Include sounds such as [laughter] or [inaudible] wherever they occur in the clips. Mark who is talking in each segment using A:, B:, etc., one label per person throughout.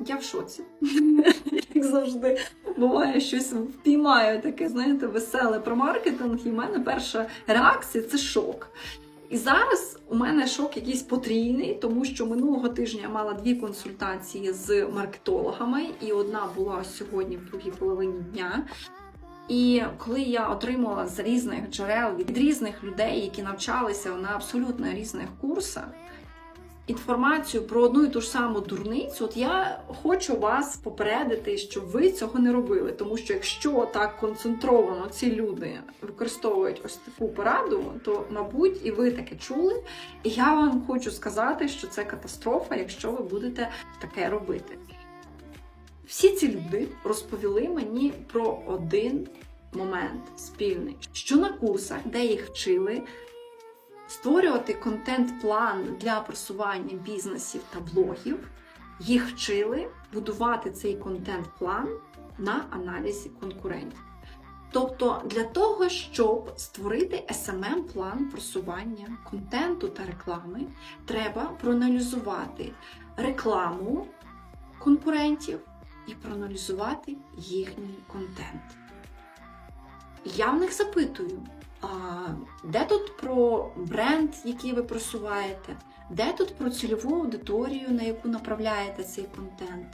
A: Я в шоці. [laughs] Як завжди, буває щось впіймаю таке, знаєте, веселе про маркетинг, і в мене перша реакція це шок. І зараз у мене шок якийсь потрійний, тому що минулого тижня я мала дві консультації з маркетологами, і одна була сьогодні в другій половині дня. І коли я отримала з різних джерел від різних людей, які навчалися на абсолютно різних курсах, інформацію про одну і ту ж саму дурницю, от я хочу вас попередити, щоб ви цього не робили. Тому що якщо так концентровано ці люди використовують ось таку пораду, то мабуть і ви таке чули. І я вам хочу сказати, що це катастрофа, якщо ви будете таке робити. Всі ці люди розповіли мені про один момент спільний, що на курсах, де їх вчили, створювати контент-план для просування бізнесів та блогів, їх вчили будувати цей контент-план на аналізі конкурентів. Тобто для того, щоб створити smm план просування контенту та реклами, треба проаналізувати рекламу конкурентів і проаналізувати їхній контент. Я в них запитую, де тут про бренд, який ви просуваєте? Де тут про цільову аудиторію, на яку направляєте цей контент?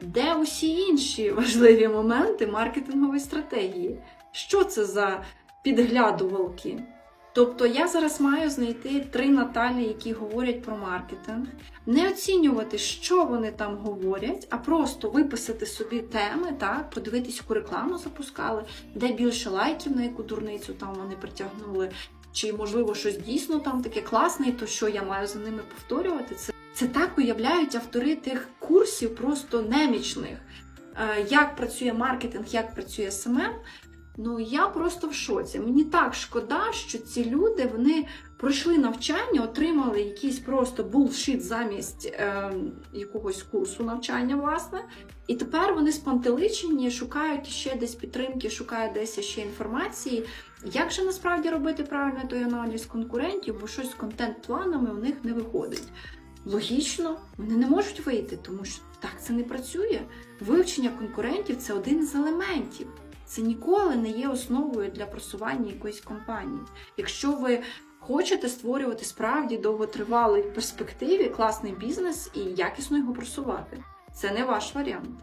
A: Де усі інші важливі моменти маркетингової стратегії? Що це за підглядувалки? Тобто я зараз маю знайти три Наталі, які говорять про маркетинг, не оцінювати, що вони там говорять, а просто виписати собі теми, так, подивитись, яку рекламу запускали, де більше лайків, на яку дурницю там вони притягнули, чи можливо щось дійсно там таке класне, і то що я маю за ними повторювати. Це, це так уявляють автори тих курсів, просто немічних. Е, Як працює маркетинг, як працює СММ. Ну я просто в шоці. Мені так шкода, що ці люди вони пройшли навчання, отримали якийсь просто булшіт замість е, якогось курсу навчання, власне. І тепер вони спантеличені, шукають ще десь підтримки, шукають десь ще інформації. Як же насправді робити правильно той аналіз конкурентів, бо щось з контент-планами у них не виходить. Логічно, вони не можуть вийти, тому що так це не працює. Вивчення конкурентів це один з елементів. Це ніколи не є основою для просування якоїсь компанії. Якщо ви хочете створювати справді довготривалий перспективі класний бізнес і якісно його просувати, це не ваш варіант.